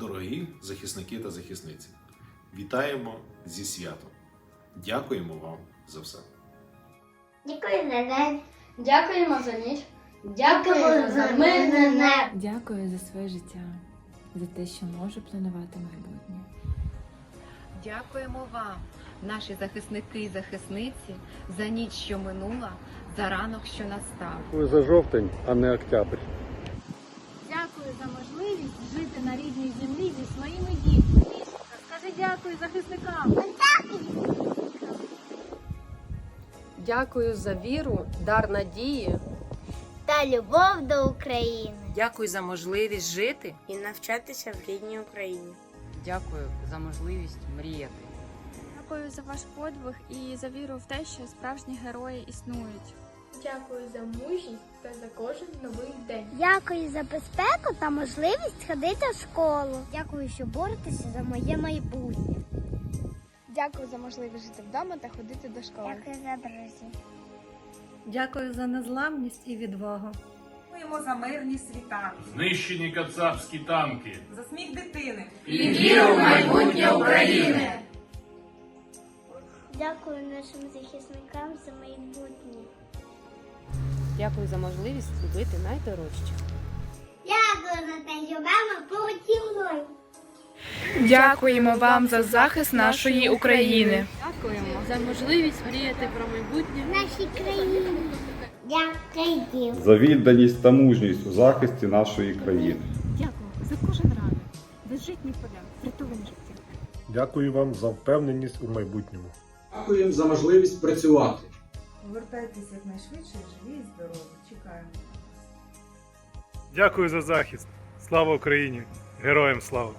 Дорогі захисники та захисниці, вітаємо зі святом. Дякуємо вам за все. Дякую за день. Дякуємо за ніч. Дякуємо Дякую за мирне небо. Дякую за своє життя, за те, що можу планувати майбутнє. Дякуємо вам, наші захисники і захисниці, за ніч, що минула, за ранок, що настав. Ви за жовтень, а не октябрь. Жити на рідній землі зі своїми дітьми. Мішка, скажи дякую захисникам. Дякую за віру, дар надії. Та любов до України. Дякую за можливість жити. і навчатися в рідній Україні. Дякую за можливість мріяти. Дякую за ваш подвиг і за віру в те, що справжні герої існують. Дякую за мужність та за кожен новий день. Дякую за безпеку та можливість ходити в школу. Дякую, що боретеся за моє майбутнє. Дякую за можливість жити вдома та ходити до школи. Дякую за друзів. Дякую за незламність і відвагу. Дякуємо за мирні світа, Знищені кацапські танки. за сміх дитини. І віру в майбутнє України. Дякую нашим захисникам Дякую за можливість любити найдорожче. Дякую за те, що мама мною. Дякуємо вам за захист нашої України. Дякуємо за можливість мріяти про майбутнє. В нашій країні. Дякую. За відданість та мужність у захисті нашої країни. Дякую за кожен ранок, безжитні поля, врятовані життя. Дякую вам за впевненість у майбутньому. Дякуємо за можливість працювати. Повертайтеся якнайшвидше, живі і здорові. Чекаємо. Дякую за захист. Слава Україні! Героям слава!